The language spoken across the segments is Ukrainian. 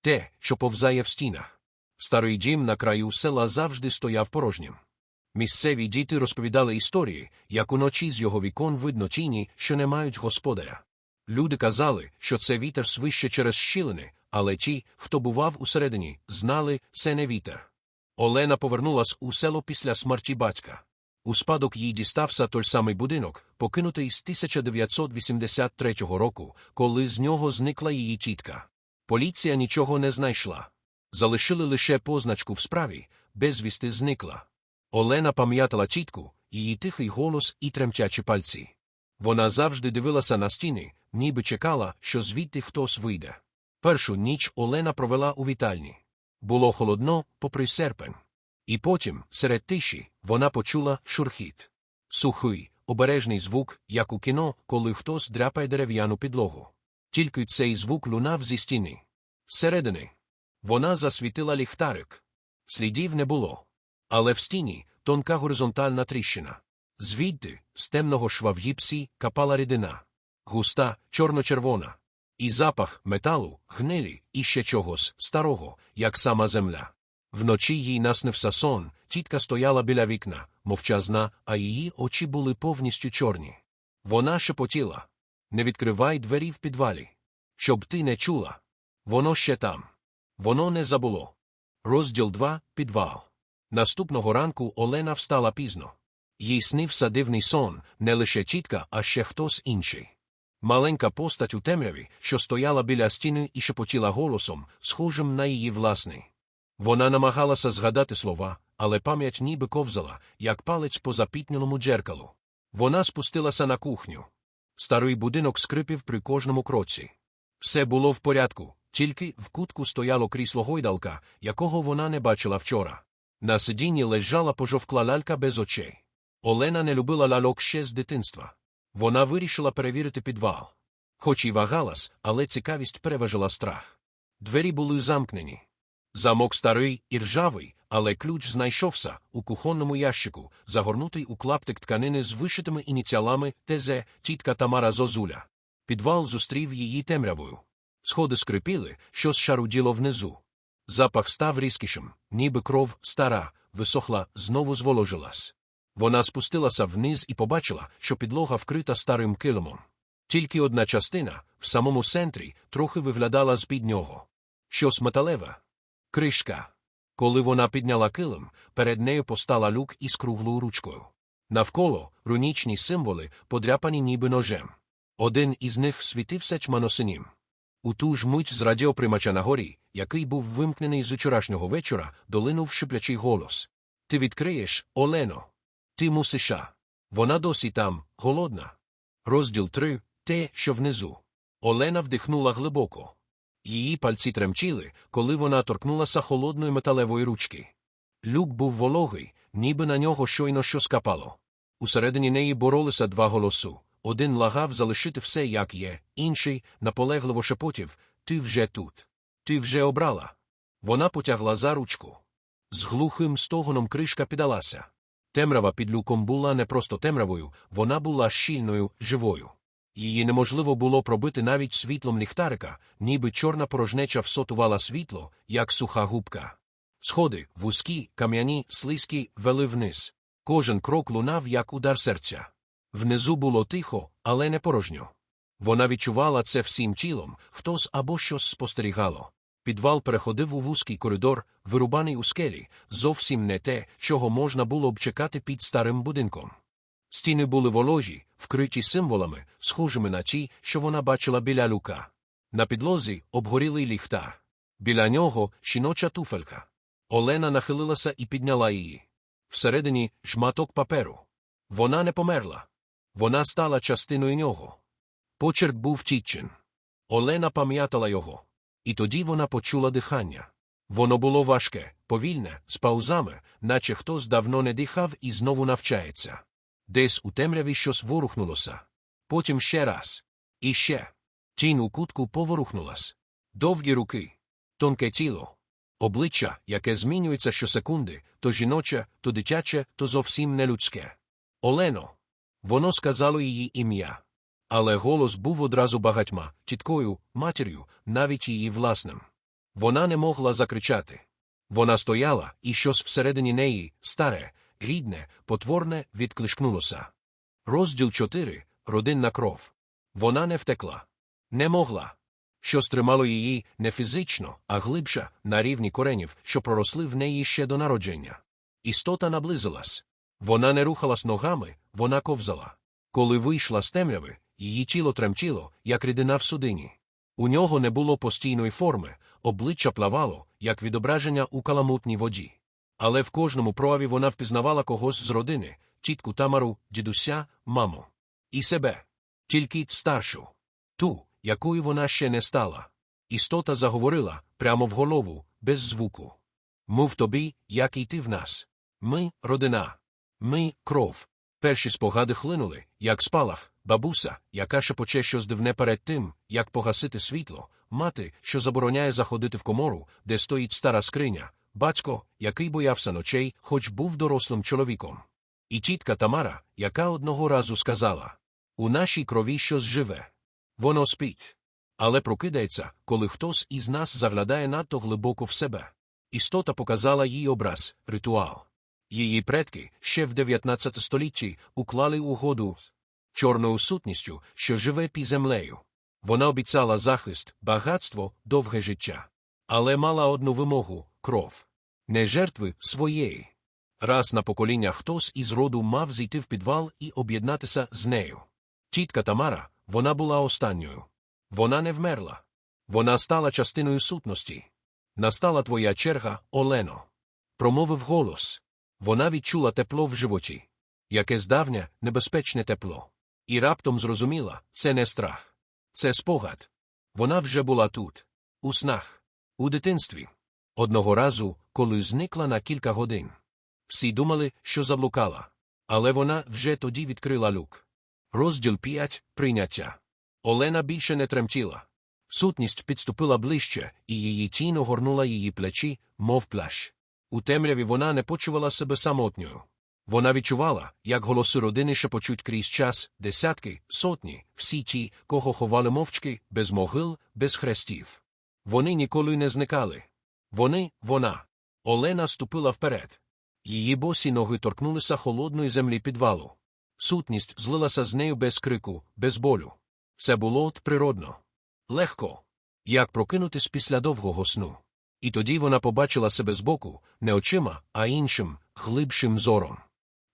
те, що повзає в стінах. Старий дім на краю села завжди стояв порожнім. Місцеві діти розповідали історії, як уночі з його вікон видно тіні, що не мають господаря. Люди казали, що це вітер свище через щілини, але ті, хто бував усередині, знали, це не вітер. Олена повернулась у село після смерті батька. У спадок їй дістався той самий будинок, покинутий з 1983 року, коли з нього зникла її тітка. Поліція нічого не знайшла. Залишили лише позначку в справі, безвісти зникла. Олена пам'ятала тітку, її тихий голос і тремтячі пальці. Вона завжди дивилася на стіни, ніби чекала, що звідти хтось вийде. Першу ніч Олена провела у вітальні. Було холодно, попри серпень. І потім, серед тиші, вона почула шурхіт. Сухий, обережний звук, як у кіно, коли хтось дряпає дерев'яну підлогу. Тільки цей звук лунав зі стіни. Зсередини. Вона засвітила ліхтарик. Слідів не було. Але в стіні тонка горизонтальна тріщина. Звідти, з темного шва в гіпсі, капала рідина. Густа, чорно-червона. І запах металу, гнилі і ще чогось старого, як сама земля. Вночі їй наснився сон, тітка стояла біля вікна, мовчазна, а її очі були повністю чорні. Вона шепотіла Не відкривай двері в підвалі. Щоб ти не чула. Воно ще там. Воно не забуло. Розділ 2. Підвал. Наступного ранку Олена встала пізно. Їй снився дивний сон, не лише тітка, а ще хтось інший. Маленька постать у темряві, що стояла біля стіни і шепотіла голосом, схожим на її власний. Вона намагалася згадати слова, але пам'ять ніби ковзала, як палець по запітнілому джеркалу. Вона спустилася на кухню. Старий будинок скрипів при кожному кроці. Все було в порядку, тільки в кутку стояло крісло гойдалка, якого вона не бачила вчора. На сидінні лежала пожовкла лялька без очей. Олена не любила ляльок ще з дитинства. Вона вирішила перевірити підвал. Хоч і вагалась, але цікавість переважила страх. Двері були замкнені. Замок старий і ржавий, але ключ знайшовся у кухонному ящику, загорнутий у клаптик тканини з вишитими ініціалами ТЗ тітка Тамара Зозуля. Підвал зустрів її темрявою. Сходи скрипіли, щось шаруділо внизу. Запах став різкішим, ніби кров стара, висохла, знову зволожилась. Вона спустилася вниз і побачила, що підлога вкрита старим килимом. Тільки одна частина, в самому центрі, трохи виглядала з під нього. Щось металеве. Кришка. Коли вона підняла килим, перед нею постала люк із круглою ручкою. Навколо рунічні символи, подряпані ніби ножем. Один із них світився чманосинім. У ту ж мить з радіоприймача на горі, який був вимкнений з вчорашнього вечора, долинув шиплячий голос. Ти відкриєш, Олено. Ти мусиша. Вона досі там, голодна. Розділ 3. Те, що внизу. Олена вдихнула глибоко. Її пальці тремчили, коли вона торкнулася холодної металевої ручки. Люк був вологий, ніби на нього щойно що скапало. Усередині неї боролися два голосу. Один лагав залишити все, як є, інший наполегливо шепотів Ти вже тут. Ти вже обрала. Вона потягла за ручку. З глухим стогоном кришка піддалася. Темрява під люком була не просто темрявою, вона була щільною, живою. Її неможливо було пробити навіть світлом ліхтарика, ніби чорна порожнеча всотувала світло, як суха губка. Сходи, вузькі, кам'яні, слизькі, вели вниз. Кожен крок лунав, як удар серця. Внизу було тихо, але не порожньо. Вона відчувала це всім тілом, хтось або щось спостерігало. Підвал переходив у вузький коридор, вирубаний у скелі, зовсім не те, чого можна було б чекати під старим будинком. Стіни були воложі, вкриті символами, схожими на ті, що вона бачила біля люка. На підлозі обгорілий ліхтар. Біля нього жіноча туфелька. Олена нахилилася і підняла її. Всередині шматок паперу. Вона не померла. Вона стала частиною нього. Почерк був тітчин. Олена пам'ятала його. І тоді вона почула дихання. Воно було важке, повільне, з паузами, наче хтось давно не дихав і знову навчається. Десь у темряві щось ворухнулося. Потім ще раз. І ще. Тінь у кутку поворухнулась. Довгі руки, тонке тіло, обличчя, яке змінюється щосекунди, то жіноче, то дитяче, то зовсім нелюдське. Олено. Воно сказало її ім'я. Але голос був одразу багатьма, тіткою, матір'ю, навіть її власним. Вона не могла закричати. Вона стояла, і щось всередині неї, старе, рідне, потворне, відклишкнулося. Розділ 4. Родинна кров. Вона не втекла. Не могла. Що стримало її не фізично, а глибше, на рівні коренів, що проросли в неї ще до народження. Істота наблизилась. Вона не рухалась ногами, вона ковзала. Коли вийшла з темряви, її тіло тремтіло, як рідина в судині. У нього не було постійної форми, обличчя плавало, як відображення у каламутній воді. Але в кожному прояві вона впізнавала когось з родини тітку Тамару, дідуся, маму. І себе. Тільки старшу. Ту, якою вона ще не стала. Істота заговорила прямо в голову, без звуку. Мов тобі, як і ти в нас. Ми родина. Ми кров. Перші спогади хлинули, як спалах, бабуся, яка шепоче щось дивне перед тим, як погасити світло, мати, що забороняє заходити в комору, де стоїть стара скриня, батько, який боявся ночей, хоч був дорослим чоловіком. І тітка Тамара, яка одного разу сказала У нашій крові щось живе. Воно спить. Але прокидається, коли хтось із нас заглядає надто глибоко в себе. Істота показала їй образ, ритуал. Її предки ще в 19 столітті уклали угоду з чорною сутністю, що живе під землею. Вона обіцяла захист, багатство, довге життя. Але мала одну вимогу кров. Не жертви своєї. Раз на покоління хтось із роду мав зійти в підвал і об'єднатися з нею. Тітка Тамара, вона була останньою. Вона не вмерла. Вона стала частиною сутності. Настала твоя черга, Олено. Промовив голос. Вона відчула тепло в животі. Якесь давнє, небезпечне тепло. І раптом зрозуміла це не страх. Це спогад. Вона вже була тут, у снах, у дитинстві. Одного разу, коли зникла на кілька годин. Всі думали, що заблукала. Але вона вже тоді відкрила люк. Розділ 5. Прийняття. Олена більше не тремтіла. Сутність підступила ближче, і її тінь огорнула її плечі, мов плащ. У темряві вона не почувала себе самотньою. Вона відчувала, як голоси родини шепочуть крізь час десятки, сотні, всі ті, кого ховали мовчки, без могил, без хрестів. Вони ніколи не зникали. Вони, вона. Олена ступила вперед. Її босі ноги торкнулися холодної землі підвалу. Сутність злилася з нею без крику, без болю. Це було от природно. Легко. Як прокинутись після довгого сну. І тоді вона побачила себе збоку, не очима, а іншим, глибшим зором.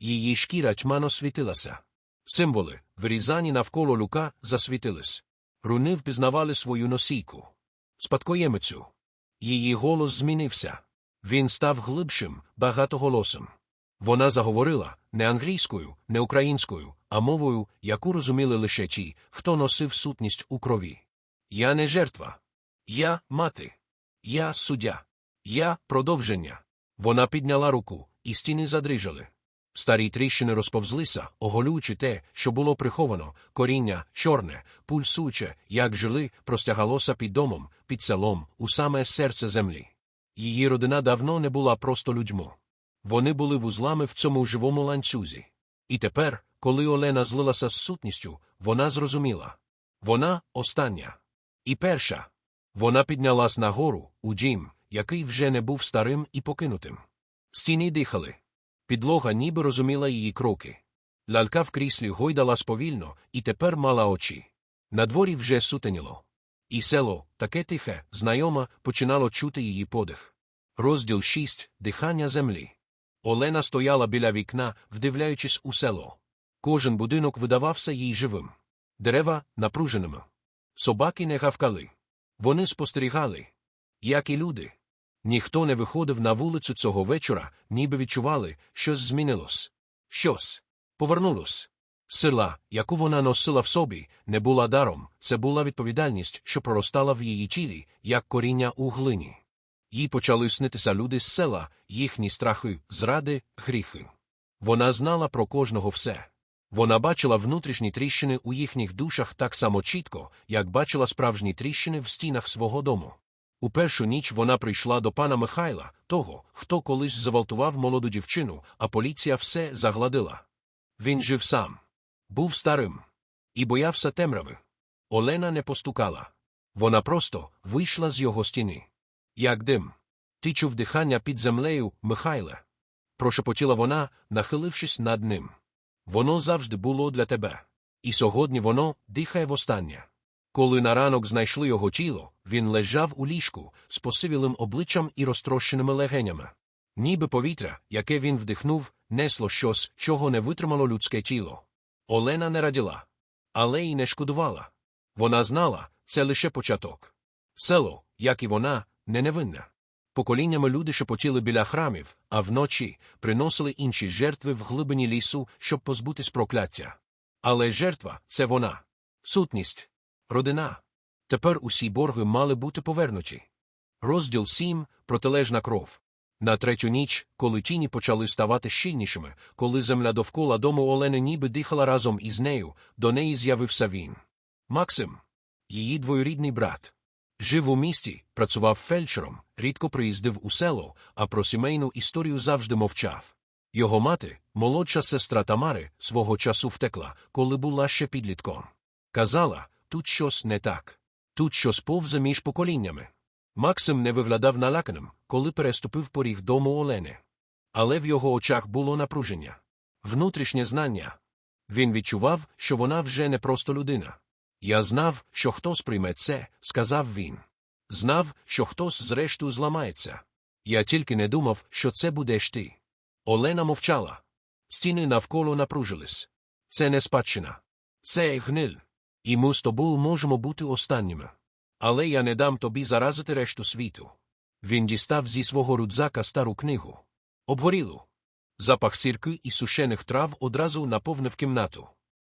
Її шкіра тьмано світилася. Символи, вирізані навколо люка, засвітились. Руни впізнавали свою носійку. Спадкоємицю. Її голос змінився. Він став глибшим, багатоголосим. Вона заговорила не англійською, не українською, а мовою, яку розуміли лише ті, хто носив сутність у крові. Я не жертва. Я мати. Я суддя. Я продовження. Вона підняла руку, і стіни задрижали. Старі тріщини розповзлися, оголюючи те, що було приховано, коріння, чорне, пульсуче, як жили, простягалося під домом, під селом, у саме серце землі. Її родина давно не була просто людьми. Вони були вузлами в цьому живому ланцюзі. І тепер, коли Олена злилася з сутністю, вона зрозуміла вона остання. І перша. Вона піднялась нагору, у дім, який вже не був старим і покинутим. Стіни дихали. Підлога ніби розуміла її кроки. Лялька в кріслі гойдалась повільно і тепер мала очі. На дворі вже сутеніло. І село, таке тихе, знайоме, починало чути її подих. Розділ 6. Дихання землі. Олена стояла біля вікна, вдивляючись у село. Кожен будинок видавався їй живим. Дерева напруженими. Собаки не гавкали. Вони спостерігали, як і люди. Ніхто не виходив на вулицю цього вечора, ніби відчували, щось змінилось. Щось повернулось. Сила, яку вона носила в собі, не була даром, це була відповідальність, що проростала в її тілі, як коріння у глині. Їй почали снитися люди з села, їхні страхи, зради, гріхи. Вона знала про кожного все. Вона бачила внутрішні тріщини у їхніх душах так само чітко, як бачила справжні тріщини в стінах свого дому. У першу ніч вона прийшла до пана Михайла, того, хто колись завалтував молоду дівчину, а поліція все загладила. Він жив сам, був старим і боявся темряви. Олена не постукала. Вона просто вийшла з його стіни. Як дим. Ти чув дихання під землею, Михайле. Прошепотіла вона, нахилившись над ним. Воно завжди було для тебе. І сьогодні воно дихає востаннє. Коли на ранок знайшли його тіло, він лежав у ліжку з посивілим обличчям і розтрощеними легенями. Ніби повітря, яке він вдихнув, несло щось, чого не витримало людське тіло. Олена не раділа, але й не шкодувала. Вона знала, це лише початок. Село, як і вона, не невинне. Поколіннями люди шепотіли біля храмів, а вночі приносили інші жертви в глибині лісу, щоб позбутись прокляття. Але жертва це вона. Сутність. Родина. Тепер усі борги мали бути повернуті. Розділ 7. Протилежна кров. На третю ніч, коли тіні почали ставати щільнішими, коли земля довкола дому Олени ніби дихала разом із нею, до неї з'явився він. Максим, її двоюрідний брат. Жив у місті, працював фельдшером, рідко приїздив у село, а про сімейну історію завжди мовчав. Його мати, молодша сестра Тамари, свого часу втекла, коли була ще підлітком. Казала, тут щось не так. Тут щось повзе між поколіннями. Максим не виглядав наляканим, коли переступив поріг дому Олени. Але в його очах було напруження. Внутрішнє знання. Він відчував, що вона вже не просто людина. Я знав, що хтось прийме це, сказав він. Знав, що хтось зрештою зламається. Я тільки не думав, що це будеш ти. Олена мовчала. Стіни навколо напружились. Це не спадщина. Це гниль. І ми з тобою можемо бути останніми. Але я не дам тобі заразити решту світу. Він дістав зі свого рюкзака стару книгу. Обгорілу. Запах сірки і сушених трав одразу наповнив кімнату.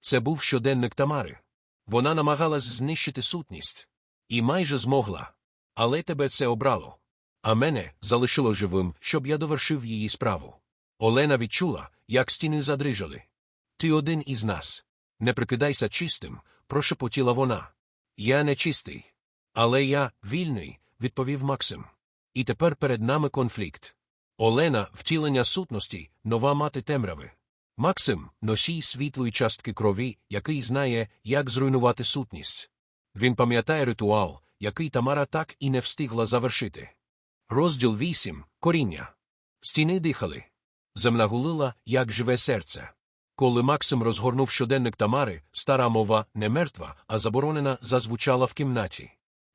Це був щоденник Тамари. Вона намагалась знищити сутність. І майже змогла. Але тебе це обрало. А мене залишило живим, щоб я довершив її справу. Олена відчула, як стіни задрижали. Ти один із нас. Не прикидайся чистим, прошепотіла вона. Я не чистий. Але я вільний, відповів Максим. І тепер перед нами конфлікт. Олена втілення сутності, нова мати темряви. Максим носій світлої частки крові, який знає, як зруйнувати сутність. Він пам'ятає ритуал, який Тамара так і не встигла завершити. Розділ 8. Коріння. Стіни дихали. Земля гулила, як живе серце. Коли Максим розгорнув щоденник Тамари, стара мова не мертва, а заборонена зазвучала в кімнаті.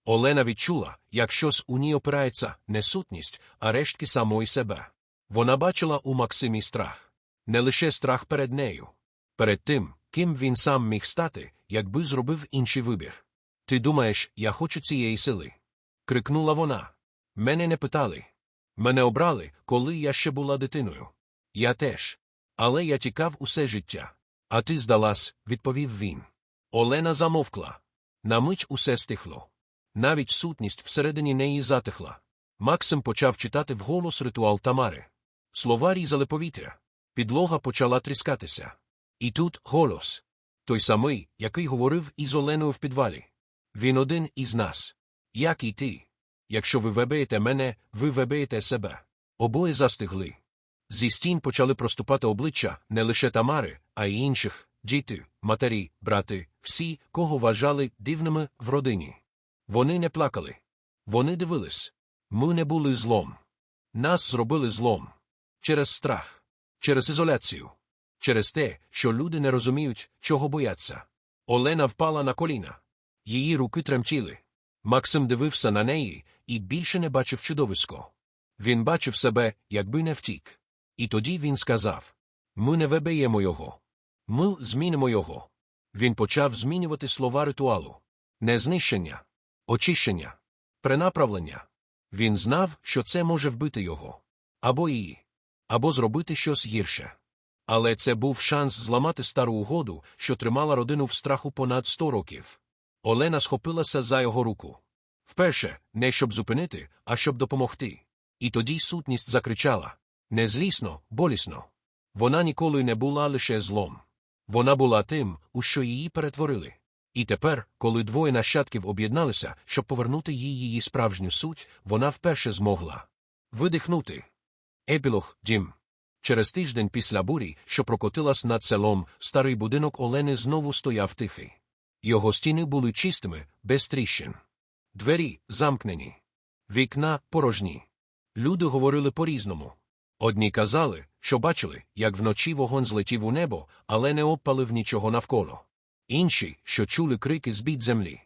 Олена відчула, як щось у ній опирається не сутність, а рештки самої себе. Вона бачила у Максимі страх. Не лише страх перед нею. Перед тим, ким він сам міг стати, якби зробив інший вибір. Ти думаєш, я хочу цієї сили? крикнула вона. Мене не питали. Мене обрали, коли я ще була дитиною. Я теж. Але я тікав усе життя. А ти здалась, відповів він. Олена замовкла. На мить усе стихло. Навіть сутність всередині неї затихла. Максим почав читати вголос ритуал Тамари. Слова різали повітря. Підлога почала тріскатися. І тут голос. Той самий, який говорив із Оленою в підвалі. Він один із нас. Як і ти. Якщо ви вебеєте мене, ви вебеєте себе. Обоє застигли. Зі стін почали проступати обличчя не лише Тамари, а й інших діти, матері, брати, всі, кого вважали дивними в родині. Вони не плакали. Вони дивились. Ми не були злом. Нас зробили злом. Через страх, через ізоляцію, через те, що люди не розуміють, чого бояться. Олена впала на коліна. Її руки тремтіли. Максим дивився на неї і більше не бачив чудовисько. Він бачив себе, якби не втік. І тоді він сказав Ми не виб'ємо його. Ми змінимо його. Він почав змінювати слова ритуалу. Не знищення, очищення, пренаправлення. Він знав, що це може вбити його. Або її, або зробити щось гірше. Але це був шанс зламати стару угоду, що тримала родину в страху понад сто років. Олена схопилася за його руку. Вперше, не щоб зупинити, а щоб допомогти. І тоді сутність закричала не злісно, болісно. Вона ніколи не була лише злом. Вона була тим, у що її перетворили. І тепер, коли двоє нащадків об'єдналися, щоб повернути їй її справжню суть, вона вперше змогла видихнути. Епілог Дім. Через тиждень після бурі, що прокотилась над селом, старий будинок Олени знову стояв тихий. Його стіни були чистими, без тріщин. Двері замкнені. Вікна порожні. Люди говорили по-різному. Одні казали, що бачили, як вночі вогонь злетів у небо, але не обпалив нічого навколо. Інші, що чули крики з-під землі.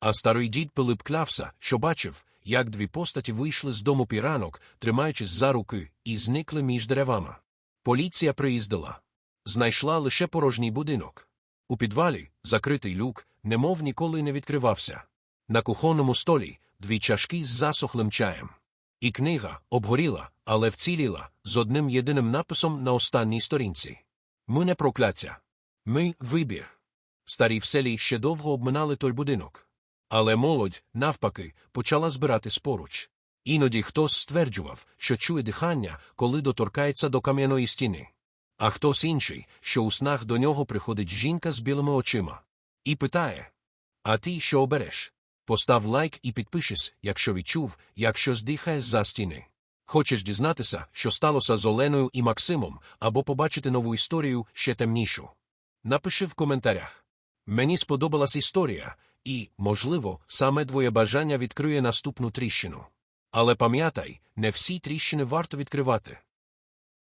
А старий дід Пилип клявся, що бачив, як дві постаті вийшли з дому піранок, тримаючись за руки, і зникли між деревами. Поліція приїздила. Знайшла лише порожній будинок. У підвалі, закритий люк, немов ніколи не відкривався. На кухонному столі дві чашки з засохлим чаєм. І книга обгоріла, але вціліла, з одним єдиним написом на останній сторінці. Ми не прокляття. Ми вибір. Старі в селі ще довго обминали той будинок. Але молодь, навпаки, почала збиратись поруч. Іноді хтось стверджував, що чує дихання, коли доторкається до кам'яної стіни. А хтось інший, що у снах до нього приходить жінка з білими очима. І питає: А ти що обереш? Постав лайк і підпишись, якщо відчув, як щось дихає з-за стіни. Хочеш дізнатися, що сталося з Оленою і Максимом, або побачити нову історію ще темнішу? Напиши в коментарях. Мені сподобалась історія, і, можливо, саме твоє бажання відкриє наступну тріщину. Але пам'ятай, не всі тріщини варто відкривати.